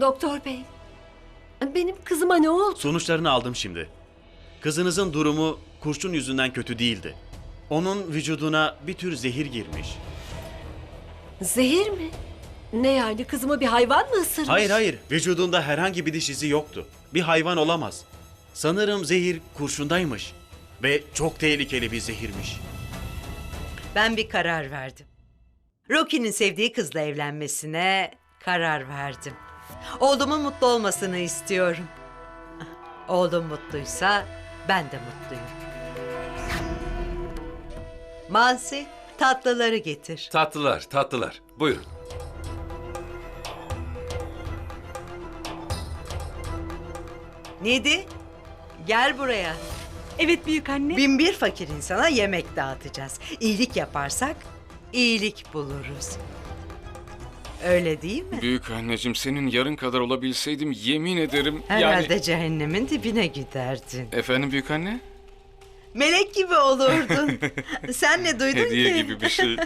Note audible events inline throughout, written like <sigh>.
Doktor bey, benim kızıma ne oldu? Sonuçlarını aldım şimdi. Kızınızın durumu kurşun yüzünden kötü değildi. Onun vücuduna bir tür zehir girmiş. Zehir mi? Ne yani kızımı bir hayvan mı ısırmış? Hayır hayır, vücudunda herhangi bir diş izi yoktu. Bir hayvan olamaz. Sanırım zehir kurşundaymış. Ve çok tehlikeli bir zehirmiş. Ben bir karar verdim. Rocky'nin sevdiği kızla evlenmesine karar verdim. Oğlumun mutlu olmasını istiyorum. Oğlum mutluysa ben de mutluyum. Mansi, tatlıları getir. Tatlılar, tatlılar. Buyurun. Nedi? Gel buraya. Evet büyük anne. Bin bir fakir insana yemek dağıtacağız. İyilik yaparsak iyilik buluruz. Öyle değil mi? Büyük anneciğim senin yarın kadar olabilseydim yemin ederim Herhalde yani... cehennemin dibine giderdin. Efendim büyük anne? Melek gibi olurdun. <laughs> Sen ne duydun Hediye ki? gibi bir şey.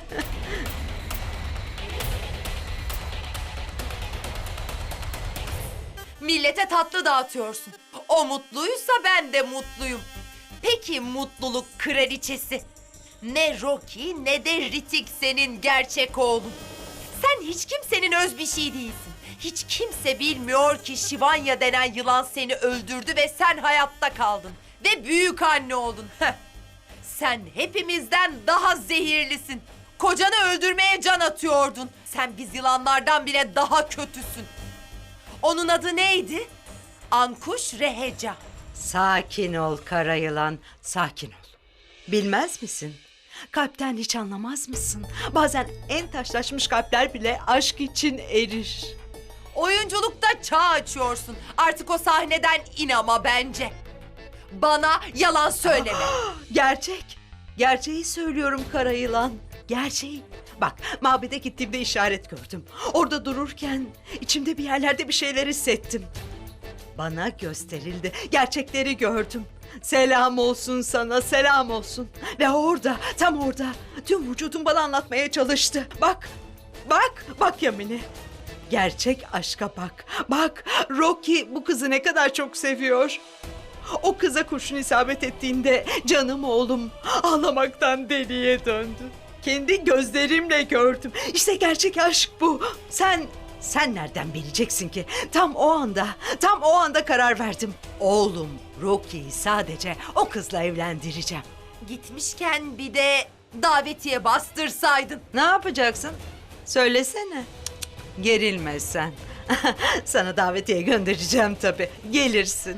Millete tatlı dağıtıyorsun. O mutluysa ben de mutluyum. Peki mutluluk kraliçesi? Ne Rocky ne de Ritik senin gerçek oğlun. Sen hiç kimsenin öz bir şey değilsin. Hiç kimse bilmiyor ki Şivanya denen yılan seni öldürdü ve sen hayatta kaldın. Ve büyük anne oldun. Sen hepimizden daha zehirlisin. Kocanı öldürmeye can atıyordun. Sen biz yılanlardan bile daha kötüsün. Onun adı neydi? Ankuş Reheca. Sakin ol kara yılan, sakin ol. Bilmez misin? Kalpten hiç anlamaz mısın? Bazen en taşlaşmış kalpler bile aşk için erir. Oyunculukta çağ açıyorsun. Artık o sahneden in ama bence. Bana yalan söyleme. <gasps> Gerçek. Gerçeği söylüyorum kara yılan. Gerçeği. Bak mabede gittiğimde işaret gördüm. Orada dururken içimde bir yerlerde bir şeyler hissettim. Bana gösterildi. Gerçekleri gördüm. Selam olsun sana, selam olsun. Ve orada, tam orada tüm vücudum bana anlatmaya çalıştı. Bak, bak, bak Yamine. Gerçek aşka bak. Bak, Rocky bu kızı ne kadar çok seviyor. O kıza kurşun isabet ettiğinde canım oğlum ağlamaktan deliye döndü. Kendi gözlerimle gördüm. İşte gerçek aşk bu. Sen, sen nereden bileceksin ki? Tam o anda, tam o anda karar verdim. Oğlum Rocky'yi sadece o kızla evlendireceğim. Gitmişken bir de davetiye bastırsaydın. Ne yapacaksın? Söylesene. Gerilme sen. <laughs> Sana davetiye göndereceğim tabii. Gelirsin.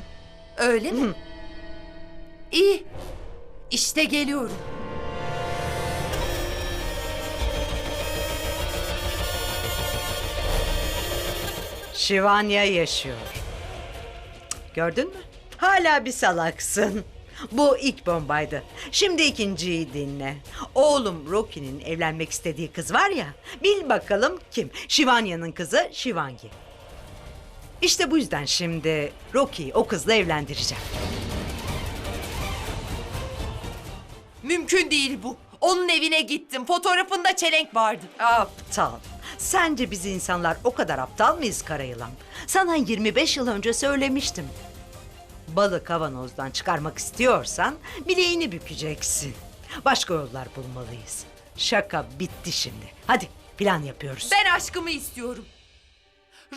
Öyle mi? İyi. İşte geliyorum. Şivanya yaşıyor. Gördün mü? Hala bir salaksın. Bu ilk bombaydı. Şimdi ikinciyi dinle. Oğlum Rocky'nin evlenmek istediği kız var ya. Bil bakalım kim? Şivanya'nın kızı Şivangi. İşte bu yüzden şimdi Rocky'yi o kızla evlendireceğim. Mümkün değil bu. Onun evine gittim. Fotoğrafında çelenk vardı. Aptal. Sence biz insanlar o kadar aptal mıyız Karayılan? Sana 25 yıl önce söylemiştim. Balı kavanozdan çıkarmak istiyorsan bileğini bükeceksin. Başka yollar bulmalıyız. Şaka bitti şimdi. Hadi plan yapıyoruz. Ben aşkımı istiyorum.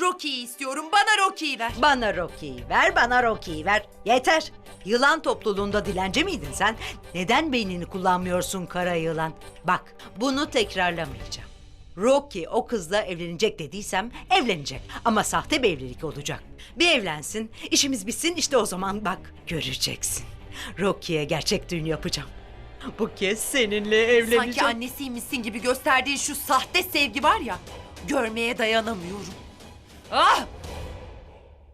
Rocky'yi istiyorum. Bana Rocky'yi ver. Bana Rocky'yi ver, bana Rocky'yi ver. Yeter. Yılan topluluğunda dilenci miydin sen? Neden beynini kullanmıyorsun kara yılan? Bak, bunu tekrarlamayacağım. Rocky o kızla evlenecek dediysem evlenecek. Ama sahte bir evlilik olacak. Bir evlensin, işimiz bitsin işte o zaman bak göreceksin. Rocky'ye gerçek düğün yapacağım. Bu kez seninle evleneceğim. Sanki annesiymişsin gibi gösterdiğin şu sahte sevgi var ya. Görmeye dayanamıyorum. Ah!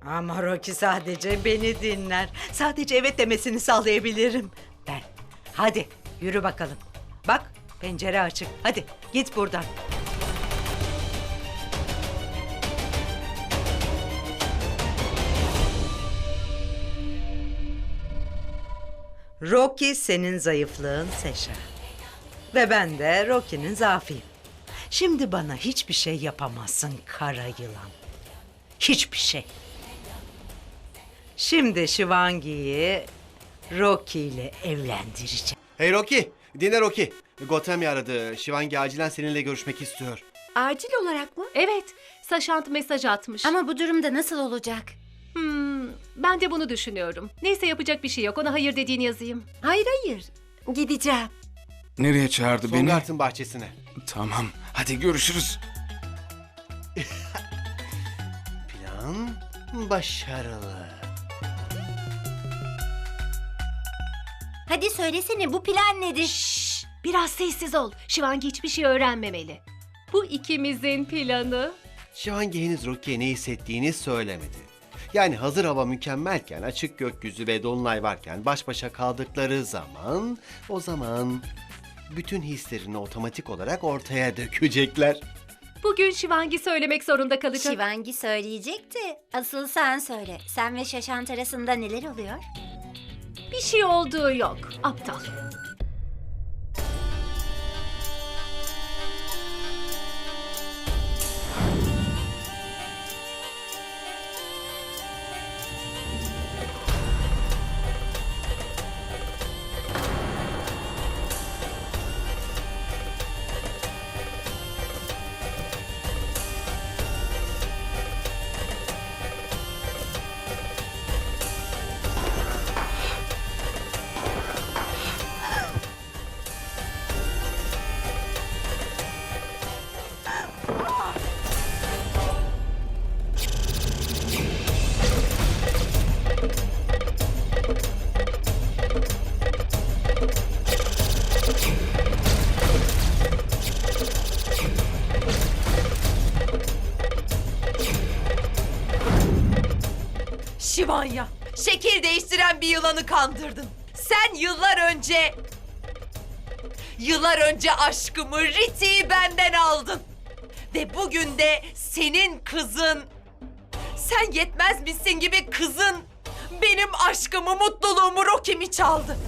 Ama Rocky sadece beni dinler. Sadece evet demesini sağlayabilirim. Ben. Hadi yürü bakalım. Bak pencere açık. Hadi git buradan. Rocky senin zayıflığın Seşa. Ve ben de Rocky'nin zaafıyım. Şimdi bana hiçbir şey yapamazsın kara yılan. Hiçbir şey. Şimdi Shivangi'yi Rocky ile evlendireceğim. Hey Rocky, dinle Rocky. Gotami aradı. Shivangi acilen seninle görüşmek istiyor. Acil olarak mı? Evet, Saşant mesaj atmış. Ama bu durumda nasıl olacak? Ben de bunu düşünüyorum. Neyse yapacak bir şey yok. Ona hayır dediğini yazayım. Hayır hayır. Gideceğim. Nereye çağırdı beni? Songart'ın bahçesine. Tamam. Hadi görüşürüz. <laughs> Plan başarılı. Hadi söylesene bu plan nedir? Şşş, biraz sessiz ol. Şivangi hiçbir şey öğrenmemeli. Bu ikimizin planı. Shivangi henüz Rocky'ye ne hissettiğini söylemedi. Yani hazır hava mükemmelken, açık gökyüzü ve dolunay varken baş başa kaldıkları zaman, o zaman bütün hislerini otomatik olarak ortaya dökecekler. Bugün Şivangi söylemek zorunda kalacak. Şivangi söyleyecekti. Asıl sen söyle. Sen ve Şaşant arasında neler oluyor? Bir şey olduğu yok. Aptal. Şivanya, şekil değiştiren bir yılanı kandırdın. Sen yıllar önce... Yıllar önce aşkımı, Riti'yi benden aldın. Ve bugün de senin kızın... Sen yetmez misin gibi kızın... Benim aşkımı, mutluluğumu, Rocky'mi çaldı.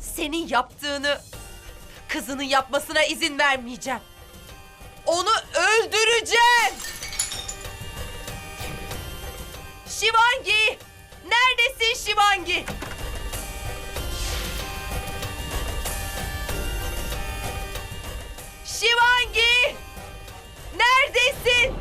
Senin yaptığını... Kızının yapmasına izin vermeyeceğim. Onu öldüreceğim. Şivangi! Neredesin Şivangi? Şivangi! Neredesin?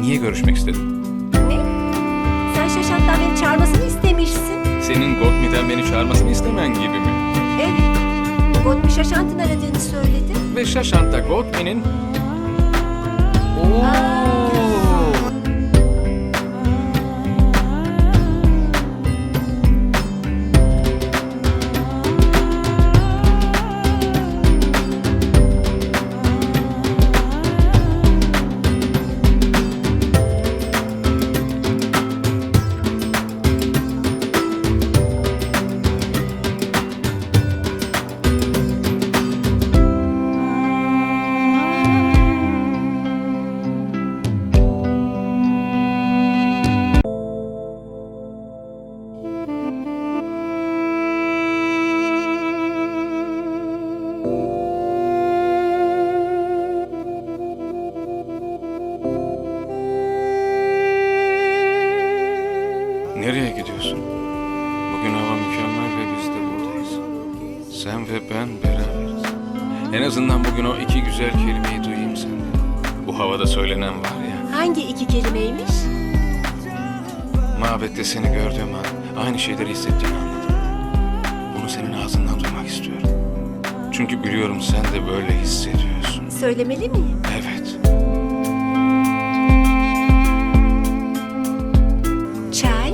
Niye görüşmek istedin? Ne? Sen Şaşat'tan beni çağırmasını istemişsin. Senin Gotmi'den beni çağırmasını istemen gibi mi? Evet. Gotmi Şaşant'ın aradığını söyledi. Ve Şaşant da Gotmi'nin... Oo. Nereye Bu havada söylenen var ya. Hangi iki kelimeymiş? Mabette seni gördüğüm an aynı şeyleri hissettiğimi anladım. Bunu senin ağzından duymak istiyorum. Çünkü biliyorum sen de böyle hissediyorsun. Söylemeli miyim? Evet. Çay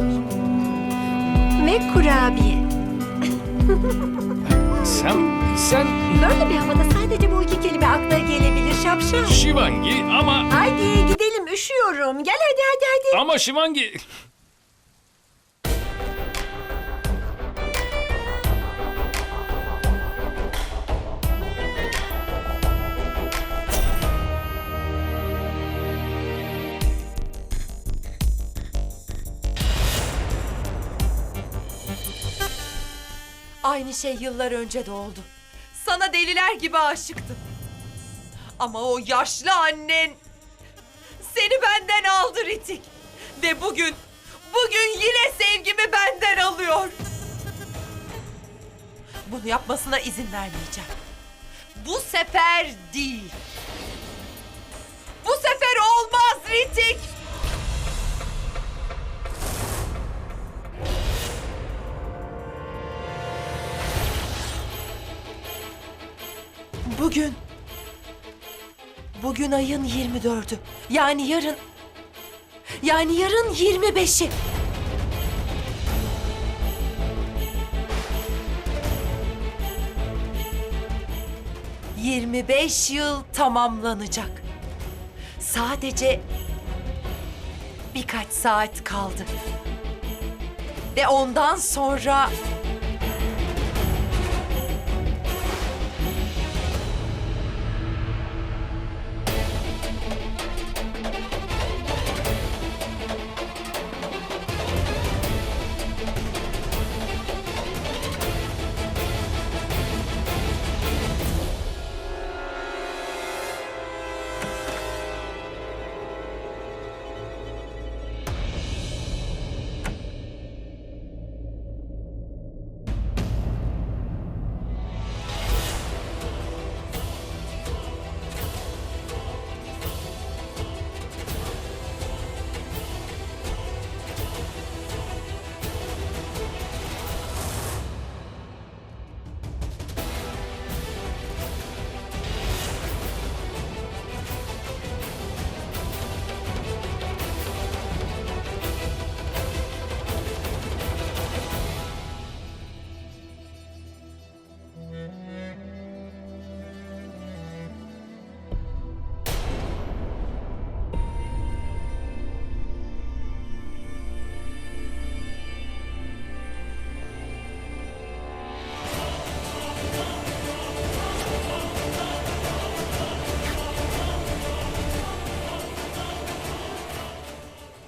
ve kurabiye. Sen, sen Böyle bir havada sadece bu iki kelime aklına gelebilir şapşal. Şivangi ama... Haydi gidelim üşüyorum. Gel hadi hadi hadi. Ama Şivangi... Aynı şey yıllar önce de oldu. Sana deliler gibi aşıktım. Ama o yaşlı annen seni benden aldı Ritik. Ve bugün, bugün yine sevgimi benden alıyor. Bunu yapmasına izin vermeyeceğim. Bu sefer değil. Bu sefer olmaz Ritik. Bugün. Bugün ayın 24'ü. Yani yarın. Yani yarın 25'i. ...25 yıl tamamlanacak. Sadece... ...birkaç saat kaldı. Ve ondan sonra...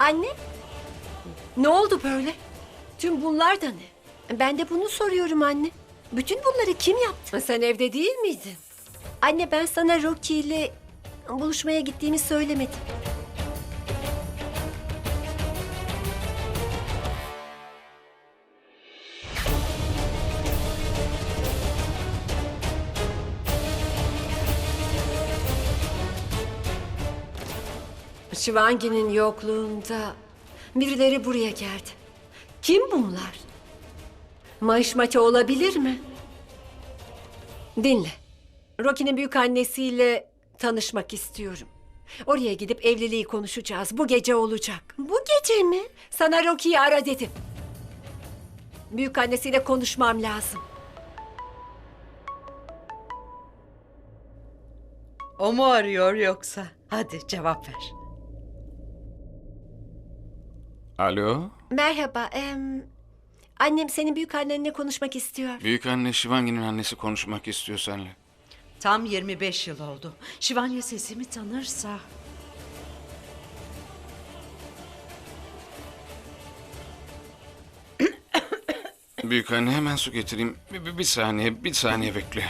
Anne, ne oldu böyle? Tüm bunlar da ne? Ben de bunu soruyorum anne. Bütün bunları kim yaptı? Sen evde değil miydin? Anne ben sana Rocky ile buluşmaya gittiğimi söylemedim. Shivangi'nin yokluğunda birileri buraya geldi. Kim bunlar? Mahişmati olabilir mi? Dinle. Rocky'nin büyük annesiyle tanışmak istiyorum. Oraya gidip evliliği konuşacağız. Bu gece olacak. Bu gece mi? Sana Rocky'yi ara dedim. Büyük annesiyle konuşmam lazım. O mu arıyor yoksa? Hadi cevap ver. Alo? Merhaba. em, annem senin büyük annenle konuşmak istiyor. Büyük anne Şivangi'nin annesi konuşmak istiyor seninle. Tam 25 yıl oldu. Şivanya sesimi tanırsa... Büyük anne hemen su getireyim. Bir, bir, bir saniye, bir saniye bekle.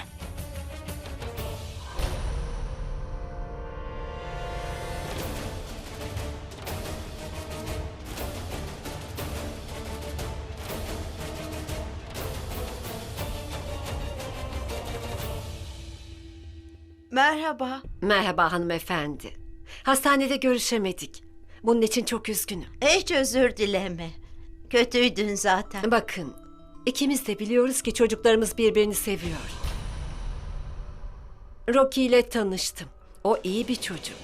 Merhaba. Merhaba hanımefendi. Hastanede görüşemedik. Bunun için çok üzgünüm. Hiç özür dileme. Kötüydün zaten. Bakın, ikimiz de biliyoruz ki çocuklarımız birbirini seviyor. Rocky ile tanıştım. O iyi bir çocuk.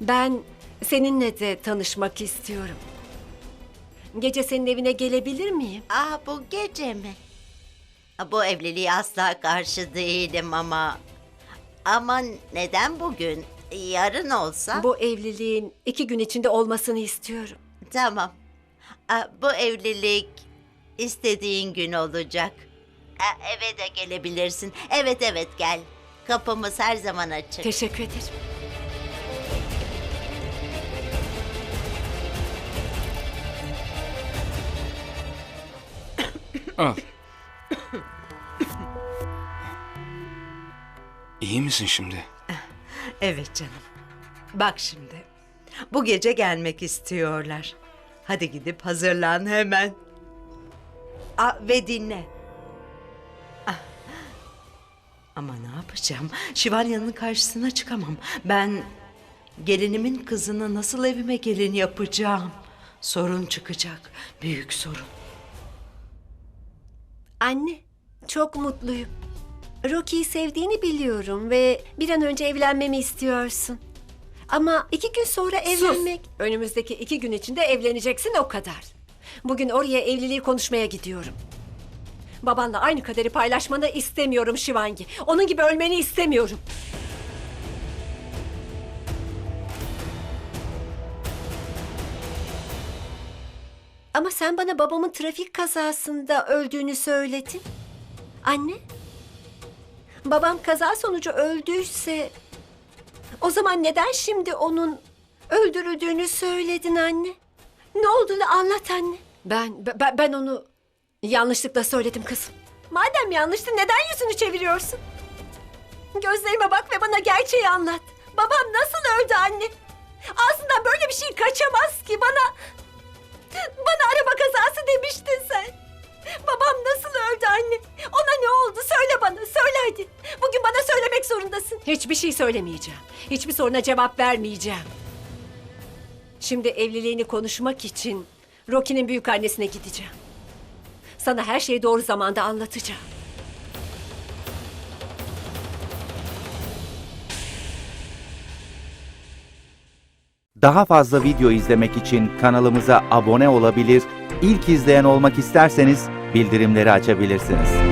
Ben seninle de tanışmak istiyorum. Gece senin evine gelebilir miyim? Aa bu gece mi? Bu evliliğe asla karşı değilim ama... Ama neden bugün? Yarın olsa? Bu evliliğin iki gün içinde olmasını istiyorum. Tamam. Aa, bu evlilik istediğin gün olacak. Aa, eve de gelebilirsin. Evet evet gel. Kapımız her zaman açık. Teşekkür ederim. Al. İyi misin şimdi? Evet canım. Bak şimdi. Bu gece gelmek istiyorlar. Hadi gidip hazırlan hemen. Aa, ve dinle. Ah. Ama ne yapacağım? Şivanya'nın karşısına çıkamam. Ben gelinimin kızını nasıl evime gelin yapacağım? Sorun çıkacak. Büyük sorun. Anne, çok mutluyum. Rocky'yi sevdiğini biliyorum ve bir an önce evlenmemi istiyorsun. Ama iki gün sonra evlenmek... Önümüzdeki iki gün içinde evleneceksin o kadar. Bugün oraya evliliği konuşmaya gidiyorum. Babanla aynı kaderi paylaşmanı istemiyorum Şivangi. Onun gibi ölmeni istemiyorum. Ama sen bana babamın trafik kazasında öldüğünü söyledin. Anne? Babam kaza sonucu öldüyse... O zaman neden şimdi onun öldürüldüğünü söyledin anne? Ne olduğunu anlat anne. Ben, ben, ben onu yanlışlıkla söyledim kızım. Madem yanlıştı neden yüzünü çeviriyorsun? Gözlerime bak ve bana gerçeği anlat. Babam nasıl öldü anne? Ağzından böyle bir şey kaçamaz ki. Bana Hiçbir şey söylemeyeceğim. Hiçbir soruna cevap vermeyeceğim. Şimdi evliliğini konuşmak için Rocky'nin büyük annesine gideceğim. Sana her şeyi doğru zamanda anlatacağım. Daha fazla video izlemek için kanalımıza abone olabilir, ilk izleyen olmak isterseniz bildirimleri açabilirsiniz.